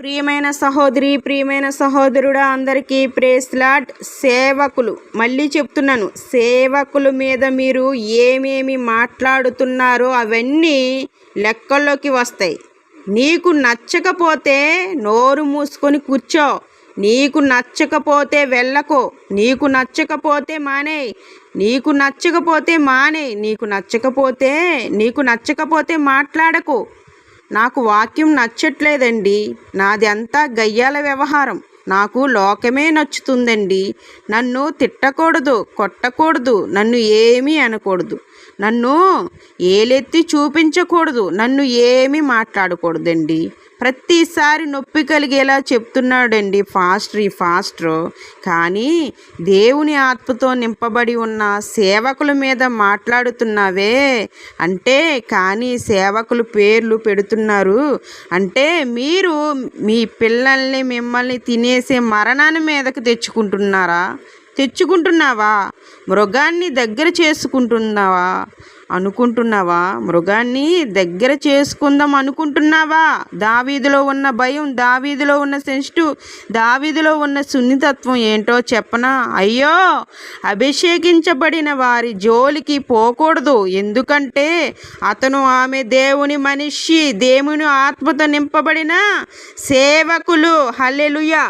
ప్రియమైన సహోదరి ప్రియమైన సహోదరుడా అందరికీ ప్రేస్లాట్ సేవకులు మళ్ళీ చెప్తున్నాను సేవకుల మీద మీరు ఏమేమి మాట్లాడుతున్నారో అవన్నీ లెక్కల్లోకి వస్తాయి. నీకు నచ్చకపోతే నోరు మూసుకొని కూర్చో. నీకు నచ్చకపోతే వెళ్ళకో. నీకు నచ్చకపోతే మానేయ్. నీకు నచ్చకపోతే మానేయ్. నీకు నచ్చకపోతే నీకు నచ్చకపోతే మాట్లాడకు. నాకు వాక్యం నచ్చట్లేదండి. నాది అంతా గయ్యాల వ్యవహారం. నాకు లోకమే నచ్చుతుందండి. నన్ను తిట్టకూడదు కొట్టకూడదు నన్ను ఏమీ అనకూడదు. నన్ను ఏలెత్తి చూపించకూడదు నన్ను ఏమీ మాట్లాడకూడదండి. ప్రతిసారి నొప్పి కలిగేలా చెప్తున్నాడండి ఫాస్టర్ ఈ ఫాస్టర్. కానీ దేవుని ఆత్మతో నింపబడి ఉన్న సేవకుల మీద మాట్లాడుతున్నావే. అంటే కానీ సేవకులు పేర్లు పెడుతున్నారు. అంటే మీరు మీ పిల్లల్ని మిమ్మల్ని తినేసే మరణాన్ని మీదకి తెచ్చుకుంటున్నారా? తెచ్చుకుంటున్నావా? మృగాన్ని దగ్గర చేసుకుంటున్నావా? అనుకుంటున్నావా? మృగాన్ని దగ్గర చేసుకుందాం అనుకుంటున్నావా? దావీదిలో ఉన్న భయం దావీదిలో ఉన్న సెన్సిటివ్ దావీదిలో ఉన్న సున్నితత్వం ఏంటో చెప్పనా? అయ్యో! అభిషేకించబడిన వారి జోలికి పోకూడదు. ఎందుకంటే అతను ఆమె దేవుని మనిషి దేవుని ఆత్మతో నింపబడిన సేవకులు. హల్లెలుయా!